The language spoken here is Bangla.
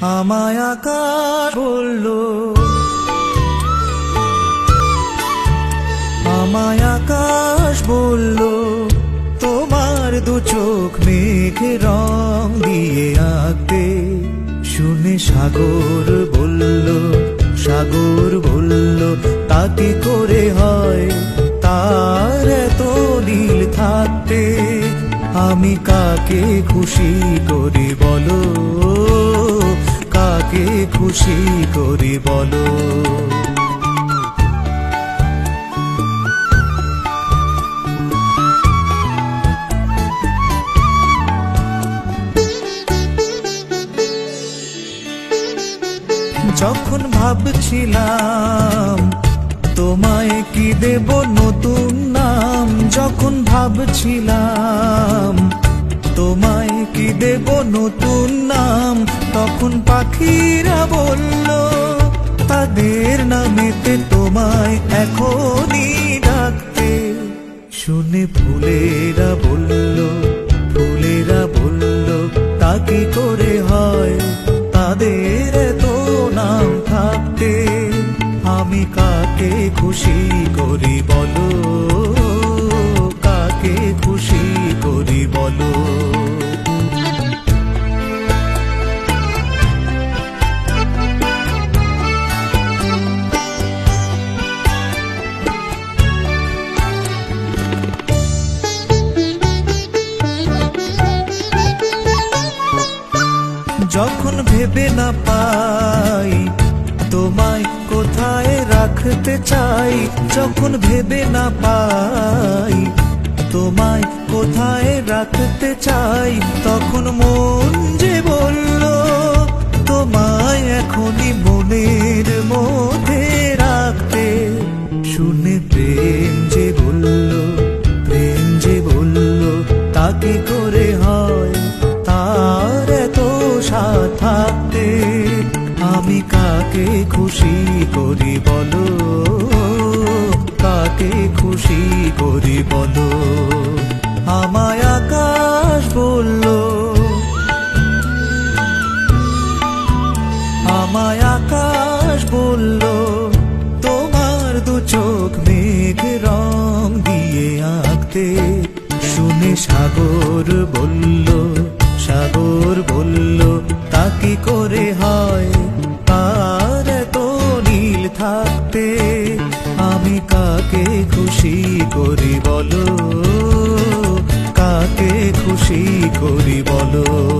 আমায় আকাশ বলল, আমায় আকাশ বলল, তোমার দু চোখ মেঘে রং দিয়ে আঁকতে শুনে সাগর বলল সাগর বলল, তাতে করে হয় তার এত নীল থাকতে, আমি কাকে খুশি করি বলো? কাকে খুশি করি বলো। যখন ভাবছিলাম তোমায় কি দেব নতুন নাম যখন ভাবছিলাম এখনই ডাকতে শুনে ফুলেরা বলল ফুলেরা বলল, তা কি করে হয়? তাদের তো নাম থাকতে আমি কাকে খুশি করি বলো? কাকে যখন ভেবে না পাই, তোমায় কোথায় রাখতে চাই? যখন ভেবে না পাই, তোমায় কোথায় রাখতে চাই? তখন মন যে বলল, তোমায় এখনই মনের মধ্যে রাখতে। শুনে প্রেম যে বলল, প্রেম যে বলল, তাকে করে থাকতে আমি কাকে খুশি করি বলো? কাকে খুশি করি বলো? আমায় আকাশ বলল, আমায় আকাশ বলল, তোমার দু চোখ মেঘ রং দিয়ে আঁকতে। শুনে সাগর বলল, সাগর থাকতে আমি কাকে খুশি করি বলো? কাকে খুশি করি বলো?